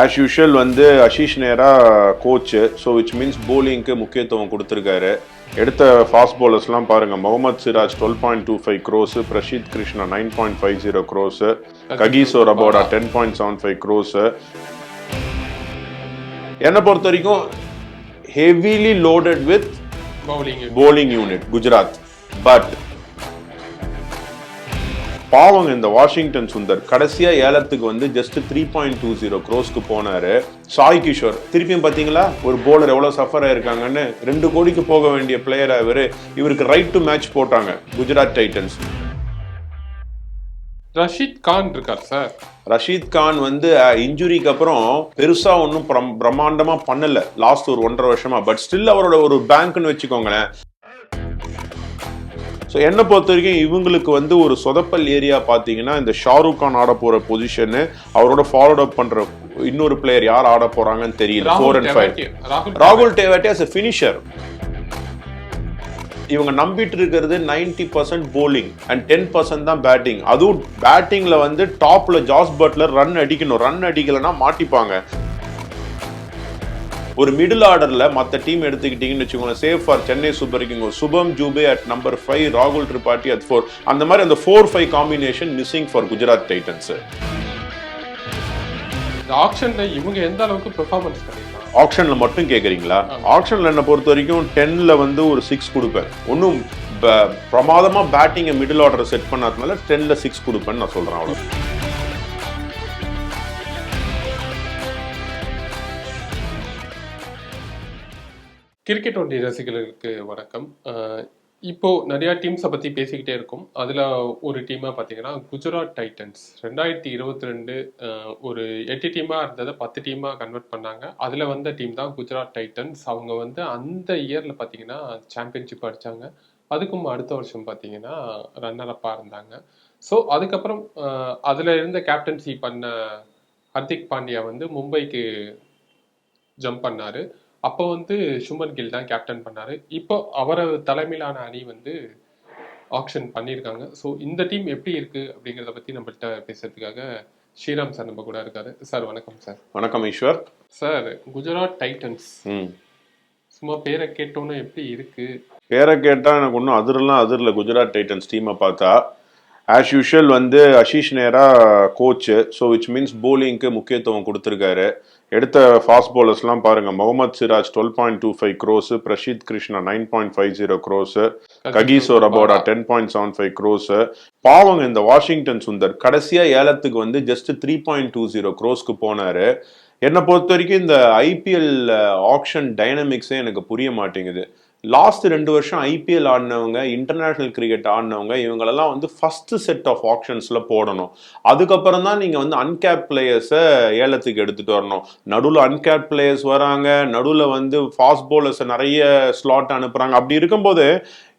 As usual வந்து அஷிஷ் நேரா coach so which means போலிங்க்கு முக்கியத்துவம் கொடுத்துருக்காரு. எடுத்த ஃபாஸ்ட் பவுலர்ஸ்லாம் பாருங்க. Mohammed Siraj twelve point two five crores Prasidh Krishna nine point five zero crores Kagiso Rabada ten point seven five crores என்னை பொறுத்த வரைக்கும் heavily loaded with bowling bowling unit Gujarat but பாவங்க இந்த வாஷிங்டன் சுந்தர். கடைசியா ஏலத்துக்கு வந்து just three point two zero க்ரோஸ்க்கு போனாரு. சாய் கிஷோர் திருப்பியும் பாத்தீங்களா? ஒரு bowler எவ்வளவு சஃபர் ஆயிருக்காங்கன்னு ரெண்டு கோடிக்கு போக வேண்டிய பிளேயர் இவரு. இவருக்கு ரைட் டு மேட்ச் போட்டாங்க குஜராத் டைட்டன்ஸ் ரஷீத் கான் இருக்கார் சார். ரஷீத் கான் வந்து இன்ஜுரிக்கு அப்புறம் பெருசா ஒன்றும் பிரம்மாண்டமா பண்ணல. லாஸ்ட் ஒரு ஒன்றரை வருஷமா. பட் ஸ்டில் அவரோட ஒரு பேங்க்னு வச்சுக்கோங்களேன். ஸோ என்னை பொறுத்த வரைக்கும் இவங்களுக்கு வந்து ஒரு சொதப்பல் ஏரியா பார்த்தீங்கன்னா இந்த ஷாருக் கான் ஆட போற பொசிஷனு அவரோட ஃபாலோட் அப் பண்ற இன்னொரு பிளேயர் யார் ஆட போறாங்கன்னு தெரியல. ஃபோர் அண்ட் ஃபைவ் ராகுல் டேவாட்டே அஸ் எ ஃபினிஷர் இவங்க நம்பிட்டு இருக்கிறது 90% percent bowling and ten percent தான் பேட்டிங் அதுவும் பேட்டிங்ல வந்து டாப்ல ஜாஸ் பட்லர் ரன் அடிக்கணும். ரன் அடிக்கலைன்னா மாட்டிப்பாங்க. ஒரு மிடில் ஆர்டர்ல மற்ற டீம் எடுத்துக்கிட்டீங்கன்னு வச்சுக்கோங்க safe for Chennai Super King Shubham Dubey at number five ராகுல் திரிபாட்டி அட் ஃபோர் அந்த மாதிரி அந்த four five combination missing for Gujarat Titans ஆக்ஷன்ல இவங்க எந்த அளவுக்கு பெர்ஃபார்மன்ஸ் பண்ணிருக்காங்க? ஆக்ஷன்ல மட்டும் கேக்குறீங்களா? ஆக்ஷன்ல என்ன பொறுத்த வரைக்கும் டென்ல வந்து ஒரு சிக்ஸ் கொடுப்பேன். ஒன்றும் பிரமாதமா பேட்டிங்கை மிடில் ஆர்டர் செட் பண்ணாதனால டென்ல சிக்ஸ் கொடுப்பேன்னு நான் சொல்றேன் அவ்வளோ கிரிக்கெட் ஒன்றிய ரசிகர்களுக்கு வணக்கம். இப்போ நிறையா டீம்ஸை பற்றி பேசிக்கிட்டே இருக்கும். அதில் ஒரு டீமாக பார்த்தீங்கன்னா குஜராத் டைட்டன்ஸ். ரெண்டாயிரத்தி இருபத்தி ரெண்டு ஒரு எட்டு டீமாக இருந்ததை பத்து டீமாக கன்வெர்ட் பண்ணாங்க. அதில் வந்த டீம் தான் குஜராத் டைட்டன்ஸ். அவங்க வந்து அந்த இயரில் பார்த்தீங்கன்னா சாம்பியன்ஷிப் அடித்தாங்க அதுக்கும் அடுத்த வருஷம் பார்த்தீங்கன்னா ரன்னர் அப்பாக இருந்தாங்க. ஸோ அதுக்கப்புறம் அதில் இருந்த கேப்டன்சி பண்ண ஹர்திக் பாண்டியா வந்து மும்பைக்கு ஜம்ப் பண்ணார். அப்போ வந்து சுமன் கில் தான் கேப்டன் பண்ணாரு. இப்போ அவர் தலைமையிலான அணி வந்து ஆக்ஷன் பண்ணியிருக்காங்க. ஸோ இந்த டீம் எப்படி இருக்கு அப்படிங்கிறத பத்தி நம்மள்கிட்ட பேசுறதுக்காக ஸ்ரீராம் சார் நம்ம கூட இருக்காரு. சார் வணக்கம் சார் வணக்கம் ஈஸ்வர். சார் குஜராத் டைட்டன்ஸ் ம். சும்மா பேரை கேட்டோன்னு எப்படி இருக்கு? பேரை கேட்டால் எனக்கு ஒன்றும் அதிரலாம் அதிரல. குஜராத் டைட்டன்ஸ் டீமை பார்த்தா ஆஸ் யூஷுவல் வந்து அஷிஷ் நேரா கோச்சு ஸோ விச் மீன்ஸ் போலிங்க்கு முக்கியத்துவம் கொடுத்துருக்காரு. எடுத்த ஃபாஸ்ட் பவுலர்ஸ்லாம் பாருங்க. Mohammed Siraj twelve point two five crores Prasidh Krishna nine point five zero crores Kagiso Rabada ten point seven five crores பாவங்க இந்த வாஷிங்டன் சுந்தர். கடைசியா ஏலத்துக்கு வந்து just three point two zero க்ரோஸ்க்கு போனாரு. என்னை பொறுத்த வரைக்கும் இந்த ஐபிஎல் ஆக்ஷன் டைனமிக்ஸே எனக்கு புரிய மாட்டேங்குது. லாஸ்ட் ரெண்டு வருஷம் ஐபிஎல் ஆடினவங்க இன்டர்நேஷ்னல் கிரிக்கெட் ஆடினவங்க இவங்களெல்லாம் வந்து ஃபர்ஸ்ட் செட் ஆஃப் ஆப்ஷன்ஸில் போடணும். அதுக்கப்புறம் தான் நீங்கள் வந்து அன்கேப் பிளேயர்ஸை ஏலத்துக்கு எடுத்துகிட்டு வரணும். நடுவில் அன்கேப் பிளேயர்ஸ் வராங்க நடுவில் வந்து ஃபாஸ்ட் பவுலர்ஸை நிறைய ஸ்லாட் அனுப்புகிறாங்க அப்படி இருக்கும்போது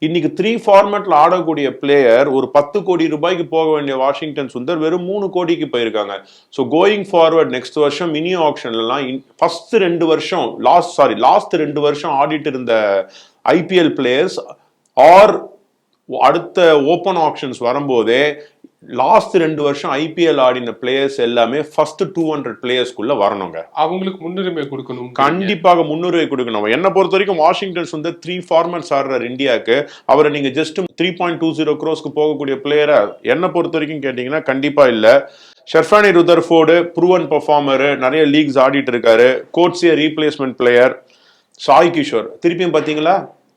இன்னைக்கு த்ரீ ஃபார்மேட்ல ஆடக்கூடிய பிளேயர் ஒரு பத்து கோடி ரூபாய்க்கு போக வேண்டிய வாஷிங்டன் சுந்தர் வெறும் மூணு கோடிக்கு போயிருக்காங்க. ஸோ கோயிங் ஃபார்வர்ட் நெக்ஸ்ட் வருஷம் மினி ஆப்ஷன்லாம் ஃபர்ஸ்ட் ரெண்டு வருஷம் லாஸ்ட் சாரி லாஸ்ட் ரெண்டு வருஷம் ஆடிட்டு இருந்த ஐபிஎல் பிளேயர்ஸ் ஆர் அடுத்த ஓப்பன் ஆப்ஷன்ஸ் வரும்போதே லாஸ்ட் ரெண்டு வருஷம் ஐபிஎல் ஆடின பிளேயர்ஸ் எல்லாமே ஃபர்ஸ்ட் டூ ஹண்ட்ரட் பிளேயர்ஸ்குள்ள வரணுங்க. அவங்களுக்கு முன்னுரிமை கொடுக்கணும். கண்டிப்பாக முன்னுரிமை கொடுக்கணும். என்னை பொறுத்த வரைக்கும் வாஷிங்டன்ஸ் வந்து த்ரீ ஃபார்மட்ஸ் ஆடுறாரு இந்தியாவுக்கு. அவரை நீங்க just three point two zero க்ரோஸ்க்கு போகக்கூடிய பிளேயரா என்னை பொறுத்த வரைக்கும் கேட்டீங்கன்னா கண்டிப்பா இல்ல. ஷெர்ஃபானி ருதர்ஃபோர்டு ப்ரூவன் பர்ஃபார்மரு நிறைய லீக்ஸ் ஆடிட்டு இருக்காரு. கோட்ஸிய ரீப்ளேஸ்மெண்ட் பிளேயர் சாய் கிஷோர். திருப்பியும் பாத்தீங்களா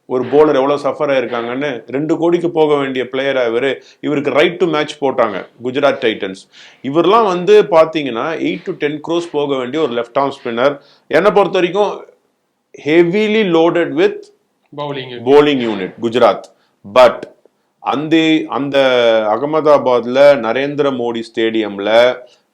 ஒரு bowler எவ்வளவு சஃபர் ஆயிருக்காங்கன்னு ரெண்டு கோடிக்கு போக வேண்டிய பிளேயரா இவரு. இவருக்கு ரைட் டு மேட்ச் போட்டாங்க குஜராத் டைட்டன்ஸ் இவரெல்லாம் வந்து பாத்தீங்கன்னா எயிட் டு டென் க்ரோஸ் போக வேண்டிய ஒரு லெஃப்ட் ஆர்ம் ஸ்பின்னர் என்னை பொறுத்த வரைக்கும் heavily loaded with bowling bowling unit Gujarat but அந்த அந்த அகமதாபாத்ல நரேந்திர மோடி ஸ்டேடியம்ல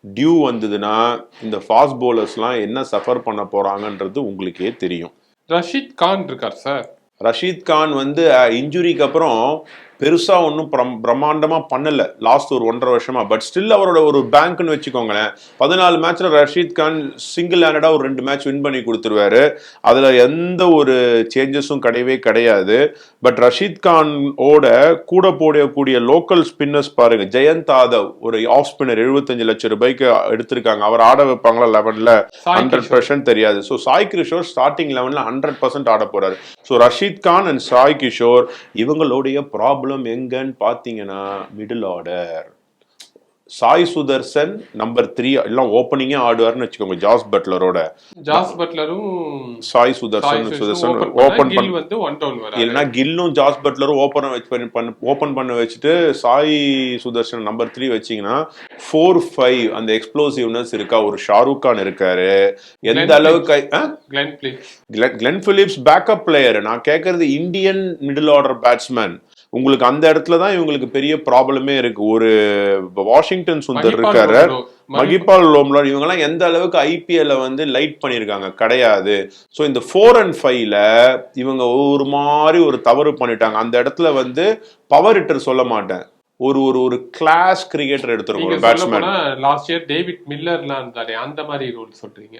டியூ வந்ததுன்னா இந்த ஃபாஸ்ட் பவுலர்ஸ்லாம் என்ன சஃபர் பண்ண போறாங்கன்றது உங்களுக்கே தெரியும். ரஷீத் கான் இருக்கார் சார். ரஷீத் கான் வந்து இன்ஜுரிக்கு அப்புறம் பெருசா ஒன்றும் பிரம்மாண்டமா பண்ணல. லாஸ்ட் ஒரு ஒன்றரை வருஷமா. பட் ஸ்டில் அவரோட ஒரு பேங்க்னு வச்சுக்கோங்களேன். பதினாலு மேட்ச்ல ரஷீத் கான் சிங்கிள் ஹேண்டடா ஒரு ரெண்டு மேட்ச் வின் பண்ணி கொடுத்துருவாரு. அதுல எந்த ஒரு சேஞ்சஸும் கிடையவே கிடையாது. பட் ரஷீத் கான் ஓட கூட போடக்கூடிய லோக்கல் ஸ்பின்னர்ஸ் பாருங்க. ஜெயந்த் யாதவ் ஒரு ஆஃப் ஸ்பின்னர் எழுபத்தஞ்சு லட்சம் ரூபாய்க்கு எடுத்திருக்காங்க. அவர் ஆட வைப்பாங்களா லெவன்ல ஹண்ட்ரட் பர்சன்ட் தெரியாது. ஸோ சாய் கிஷோர் ஸ்டார்டிங் லெவன்ல ஹண்ட்ரட் பர்சன்ட் ஆட போறாரு. ஸோ ரஷீத் கான் அண்ட் சாய் கிஷோர் இவங்களுடைய ப்ராப்ளம் எங்கன்னு பார்த்தீங்கன்னா middle order Sai Sudharsan number three எல்லாம் ஓப்பனிங்கே ஆடுவார்னு வச்சுக்கோங்க ஜாஸ் பட்லரோட. ஜாஸ் பட்லரும் சாய் சுதர்சன் சுதர்சன் ஓப்பன் பண்ண வந்து ஒன் டவுன் இல்லைன்னா கில்லும் ஜாஸ் பட்லரும் ஓப்பன் வச்சு பண்ணி பண்ண ஓப்பன் பண்ண வச்சுட்டு சாய் சுதர்ஷன் நம்பர் த்ரீ வச்சீங்கன்னா ஃபோர் ஃபைவ் அந்த எக்ஸ்ப்ளோசிவ்னஸ் இருக்கா? ஒரு ஷாருக் கான் இருக்காரு. எந்த அளவுக்கு? Glenn Glenn Glenn Phillips backup player நான் கேட்கறது இந்தியன் மிடில் ஆர்டர் பேட்ஸ்மேன் உங்களுக்கு அந்த இடத்துல தான் இவங்களுக்கு பெரிய ப்ராப்ளமே இருக்கு. ஒரு வாஷிங்டன் சுந்தர் இருக்காரு. மகிபால் லோம்லாட் இவங்கெல்லாம் எந்த அளவுக்கு ஐபிஎல்ல வந்து லைட் பண்ணியிருக்காங்க? கிடையாது. ஸோ இந்த ஃபோர் அண்ட் ஃபைவ்ல இவங்க ஒரு மாதிரி ஒரு தவறு பண்ணிட்டாங்க. அந்த இடத்துல வந்து பவர் ஹிட்டர் சொல்ல மாட்டேன். ஒரு ஒரு ஒரு கிளாஸ் கிரிக்கெட்டர் எடுத்துருக்கோம் பேட்ஸ்மேன் லாஸ்ட் இயர் டேவிட் மில்லர்லாம் இருந்தாரு அந்த மாதிரி ரூல் சொல்றீங்க.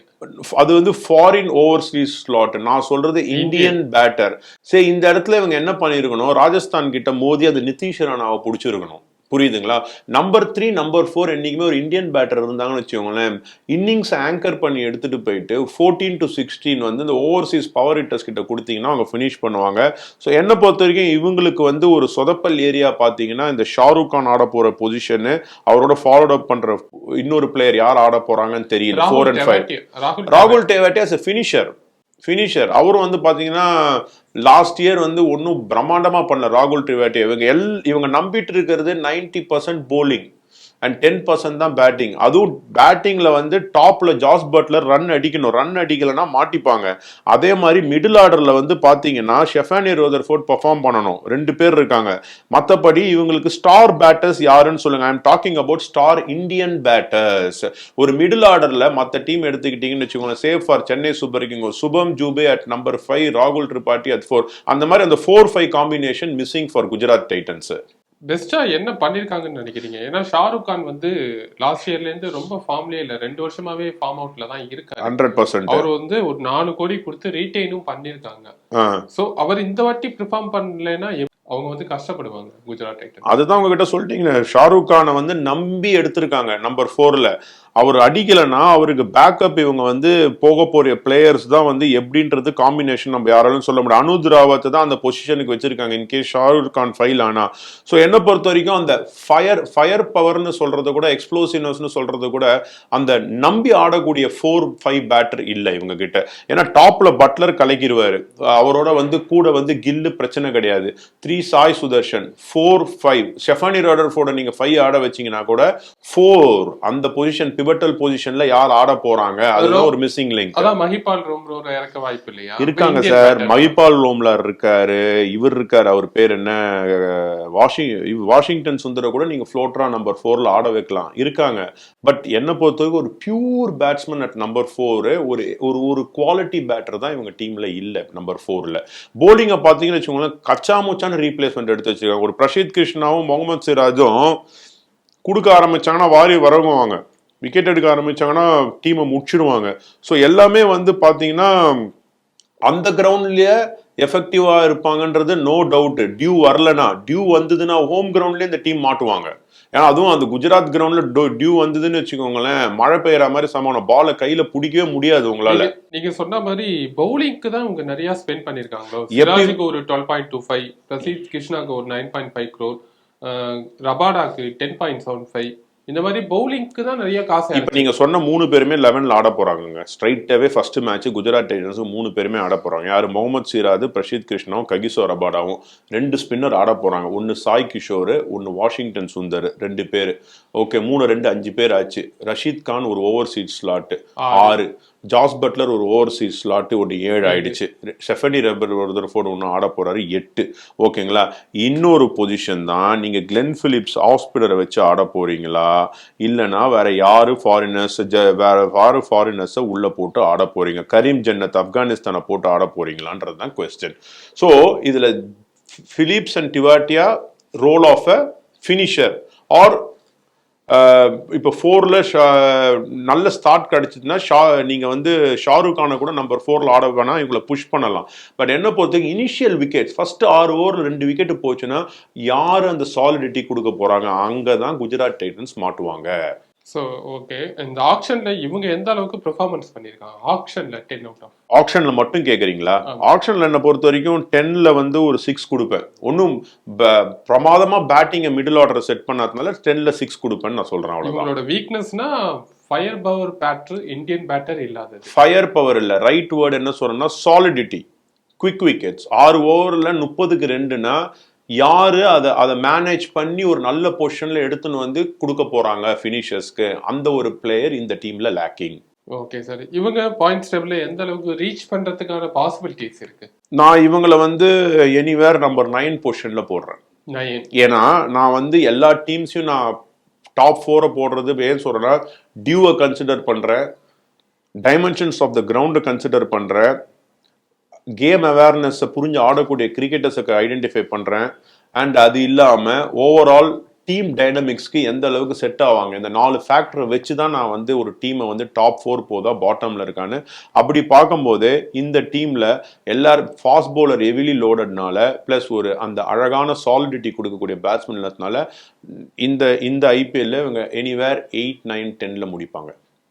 அது வந்து ஃபாரின் ஓவர்சீஸ் ஸ்லாட் நான் சொல்றது இந்தியன் பேட்டர் சரி இந்த இடத்துல இவங்க என்ன பண்ணிருக்கணும் ராஜஸ்தான் கிட்ட மோதி அது நிதிஷ் ராணாவை பிடிச்சிருக்கணும். புரியுதுங்களா? நம்பர் த்ரீ நம்பர் ஃபோர் என்னைக்குமே ஒரு இந்தியன் பேட்டர் இருந்தாங்கன்னு வச்சுக்கோங்களேன் இன்னிங்ஸ் ஆங்கர் பண்ணி எடுத்துட்டு போயிட்டு ஃபோர்டீன் டு சிக்ஸ்டீன் வந்து இந்த ஓவர்சீஸ் பவர் ஹிட்டர்ஸ் கிட்ட கொடுத்தீங்கன்னா அவங்க ஃபினிஷ் பண்ணுவாங்க. ஸோ என்னை பொறுத்த வரைக்கும் இவங்களுக்கு வந்து ஒரு சொதப்பல் ஏரியா பார்த்தீங்கன்னா இந்த ஷாருக் கான் ஆட போற பொசிஷனு அவரோட ஃபாலோட் அப் பண்ற இன்னொரு பிளேயர் யார் ஆட போறாங்கன்னு தெரியல. ஃபோர் அண்ட் ஃபைவ் ராகுல் Tewatia as a finisher finisher அவரும் வந்து பார்த்தீங்கன்னா லாஸ்ட் இயர் வந்து ஒன்றும் பிரம்மாண்டமாக பண்ணல. ராகுல் டிவாட்டே இவங்க எல் இவங்க நம்பிட்டு இருக்கிறது ninety percent bowling and ten percent தான் பேட்டிங் அதுவும் பேட்டிங்ல வந்து டாப்ல ஜாஸ் பட்லர் ரன் அடிக்கணும். ரன் அடிக்கலைன்னா மாட்டிப்பாங்க. அதே மாதிரி மிடில் ஆர்டர்ல வந்து பாத்தீங்கன்னா ஷெஃபானி ரோதர் ஃபோர்ட் பர்ஃபார்ம் பண்ணணும். ரெண்டு பேர் இருக்காங்க. மற்றபடி இவங்களுக்கு ஸ்டார் பேட்டர்ஸ் யாருன்னு சொல்லுங்க. I'm talking about star Indian batters ஒரு மிடில் ஆர்டர்ல மற்ற டீம் எடுத்துக்கிட்டீங்கன்னு வச்சுக்கோங்க safe for Chennai Super King Shubham Dubey at number five ராகுல் திரிபாட்டி அட் ஃபோர் அந்த மாதிரி அந்த four five combination missing for Gujarat Titans பெஸ்டா என்ன பண்ணிருக்காங்கன்னு நினைக்கிறீங்க? ஏன்னா ஷாருக் கான் வந்து லாஸ்ட் இயர்ல இருந்து ரொம்ப ஃபார்ம்லயே இல்ல ரெண்டு வருஷமாவே ஃபார்ம் அவுட்ல தான் இருக்காரு. ஹண்ட்ரட் பர்சன்ட் அவர் வந்து ஒரு நாலு கோடி கொடுத்து ரீட்டைனும் பண்ணிருக்காங்க. சோ அவர் இந்த வாட்டி ப்ரிஃபார்ம் பண்ணலைன்னா அவங்க வந்து கஷ்டப்படுவாங்க குஜராத் டைட்டன். அதுதான் உங்ககிட்ட சொல்லிட்டீங்க ஷாருக் கானை வந்து நம்பி எடுத்திருக்காங்க நம்பர் ஃபோர்ல அவர் அடிக்கலைன்னா அவருக்கு பேக்கப் இவங்க வந்து போக போகிற பிளேயர்ஸ் தான் வந்து எப்படின்றது காம்பினேஷன் நம்ம யாராலும் சொல்ல முடியும். அனுத் ராவத்தை தான் அந்த பொசிஷனுக்கு வச்சிருக்காங்க in case Shahrukh Khan fail ஆனா. ஸோ என்னை பொறுத்த வரைக்கும் அந்த ஃபயர் ஃபயர் பவர்னு சொல்றது கூட எக்ஸ்ப்ளோசிவ்னஸ்னு சொல்றது கூட அந்த நம்பி ஆடக்கூடிய ஃபோர் ஃபைவ் பேட்டர் இல்லை இவங்க கிட்ட ஏன்னா டாப்ல பட்லர் கலக்கிடுவாரு. அவரோட வந்து கூட வந்து கில்லு பிரச்சனை கிடையாது. Three Sai Sudharshan four five Sherfane Rutherford நீங்க ஃபைவ் ஆட வச்சீங்கன்னா கூட ஃபோர் அந்த பொசிஷன் பிவட்டல் பொசிஷன்ல யார் ஆட போறாங்க? அதுதான் ஒரு மிஸ்ஸிங் லிங்க் அதான் மஹிபால் ரொம்ப இறக்க வாய்ப்பு இல்லையா? இருக்காங்க சார். மகிபால் லோம்லார் இருக்காரு. இவர் இருக்காரு. அவர் பேர் என்ன? வாஷிங் வாஷிங்டன் சுந்தர கூட நீங்க ஃப்ளோட்டரா நம்பர் ஃபோர்ல ஆட வைக்கலாம். இருக்காங்க. பட் என்ன பொறுத்தவரைக்கும் ஒரு pure batsman at number four ஒரு ஒரு ஒரு குவாலிட்டி பேட்டர் தான் இவங்க டீம்ல இல்ல நம்பர் ஃபோர்ல போலிங்கை பார்த்தீங்கன்னு வச்சுக்கோங்களேன் கச்சா ரீப்ளேஸ்மெண்ட் எடுத்து வச்சிருக்காங்க. ஒரு பிரஷித் கிருஷ்ணாவும் முகமது சிராஜும் கொடுக்க ஆரம்பிச்சாங்கன்னா வாரி வரவுவாங்க. விக்கெட் எடுக்க ஆரம்பிச்சாங்கன்னா டீமை முடிச்சிடுவாங்க ஸோ எல்லாமே வந்து பார்த்தீங்கன்னா அந்த கிரவுண்ட்லயே எஃபெக்டிவா இருப்பாங்கன்றது நோ டவுட் டியூ வரலனா டியூ வந்ததுன்னா ஹோம் கிரவுண்ட்லயே இந்த டீம் மாட்டுவாங்க. ஏன்னா அதுவும் அந்த குஜராத் கிரவுண்ட்ல டியூ வந்ததுன்னு வச்சுக்கோங்களேன் மழை பெய்யற மாதிரி சமானம் பாலை கையில பிடிக்கவே முடியாது உங்களால. நீங்க- சொன்ன மாதிரி பவுலிங்க்கு தான் அவங்க நிறைய ஸ்பெண்ட் பண்ணிருக்காங்களோ எப்படி- சிராஜுக்கு ஒரு twelve point two five Prasidh கிருஷ்ணாக்கு ஒரு நைன் பாயிண்ட் ஃபைவ் க்ரோர் ரபாடாக்கு டென் பாயிண்ட் செவன் ஃபைவ் இந்த மாதிரி பவுலிங்க்கு தான் நிறைய காசு இப்ப நீங்க சொன்ன மூணு பேருமே லெவன்ல ஆட போறாங்க ஸ்ட்ரைட்டாவே ஃபர்ஸ்ட் மேட்ச் குஜராத் டைட்டன்ஸ் மூணு பேருமே ஆட போறாங்க. யாரு? முகமது சிராஜ் பிரஷீத் கிருஷ்ணாவும் ககிசோ ரபாடாவும் ரெண்டு ஸ்பின்னர் ஆட போறாங்க. ஒன்னு சாய் கிஷோர் ஒன்னு வாஷிங்டன் சுந்தர் ரெண்டு பேர். ஓகே மூணு ரெண்டு அஞ்சு பேர் ஆச்சு. ரஷீத் கான் ஒரு ஓவர் சீட் ஸ்லாட் ஆறு. ஜாஸ் பட்லர் ஒரு ஓவர்சீஸ் ஸ்லாட்டு ஒன்று ஏழு ஆயிடுச்சு. ஸ்டெஃபனி ரப்பர் ஒரு ஃபோர்டு ஒன்று ஆட போறாரு எட்டு. ஓகேங்களா இன்னொரு பொசிஷன் தான். நீங்க கிளென் பிலிப்ஸ் ஹாஸ்பிடரை வச்சு ஆட போறீங்களா? இல்லைன்னா வேற யாரு ஃபாரினர்ஸ் வேற யாரு ஃபாரினர்ஸை உள்ள போட்டு ஆட போறீங்க? கரீம் ஜன்னத் ஆப்கானிஸ்தானை போட்டு ஆட போறீங்களான்றது தான் கொஸ்டின் ஸோ இதுல Phillips and Tewatia role of a finisher or இப்போ ஃபோரில் நல்ல ஸ்டார்ட் கிடச்சிதுன்னா ஷா நீங்கள் வந்து ஷாருக் கானை கூட நம்பர் ஃபோரில் ஆட வேணால் இவங்களை புஷ் பண்ணலாம். பட் என்ன பொறுத்தவரைக்கும் இனிஷியல் விக்கெட்ஸ் ஃபர்ஸ்ட் ஆறு ஓவரில் ரெண்டு விக்கெட்டு போச்சுன்னா யார் அந்த சாலிடிட்டி கொடுக்க போகிறாங்க அங்கே தான் குஜராத் டைட்டன்ஸ் மாட்டுவாங்க. ஸோ ஓகே இந்த ஆக்ஷன்ல இவங்க எந்த அளவுக்கு பெர்ஃபார்மன்ஸ் பண்ணியிருக்காங்க? ஆக்ஷன்ல டென் அவுட் ஆஃப் ஆக்ஷனில் மட்டும் கேட்குறீங்களா ஆக்ஷனில் என்னை பொறுத்த வரைக்கும் டென்னில் வந்து ஒரு சிக்ஸ் கொடுப்பேன். ஒன்றும் பிரமாதமாக பேட்டிங்கை மிடில் ஆர்டர் செட் பண்ணாதனால டென்னில் சிக்ஸ் கொடுப்பேன்னு நான் சொல்கிறேன் அவ்வளோதான் இவங்களோட வீக்னஸ்னா fire power batter Indian batter இல்லாதது. ஃபயர் பவர் இல்லை. ரைட் வேர்டு என்ன சொல்றேன்னா சாலிடிட்டி குவிக் விக்கெட்ஸ் ஆறு ஓவரில் முப்பதுக்கு ரெண்டுனா யாரு அதை அதை மேனேஜ் பண்ணி ஒரு நல்ல பொசிஷன்ல எடுத்துன்னு வந்து கொடுக்க போறாங்க ஃபினிஷர்ஸ்க்கு அந்த ஒரு பிளேயர் இந்த டீம்ல லேக்கிங் ஓகே சார் இவங்க பாயிண்ட்ஸ் டேபிள்ல எந்த அளவுக்கு ரீச் பண்றதுக்கான பாசிபிலிட்டிஸ் இருக்கு? நான் இவங்களை வந்து எனிவேர் நம்பர் நைன் பொசிஷன்ல போடுறேன். ஏன்னா நான் வந்து எல்லா டீம்ஸையும் நான் டாப் ஃபோரை போடுறது ஏன் சொல்றேன்னா டியூவை கன்சிடர் பண்றேன். டைமென்ஷன்ஸ் ஆஃப் த கிரவுண்டை கன்சிடர் பண்றேன். கேம் அவேர்னஸை புரிஞ்சு ஆடக்கூடிய கிரிக்கெட்டர்ஸுக்கு ஐடென்டிஃபை பண்ணுறேன் அண்ட் அது இல்லாமல் ஓவரால் டீம் டைனமிக்ஸ்க்கு எந்த அளவுக்கு செட் ஆவாங்க? இந்த நாலு ஃபேக்டரை வச்சு தான் நான் வந்து ஒரு டீமை வந்து டாப் ஃபோர் போதா பாட்டமில் இருக்கான்னு. அப்படி பார்க்கும்போது இந்த டீமில் எல்லாரும் ஃபாஸ்ட் பவுலர் ஹெவிலி லோடட்னால ப்ளஸ் ஒரு அந்த அழகான சாலிடிட்டி கொடுக்கக்கூடிய பேட்ஸ்மேன் இல்லாதனால இந்த இந்த ஐபிஎல்ல இவங்க எனிவேர் எயிட் நைன் டென்னில் முடிப்பாங்க.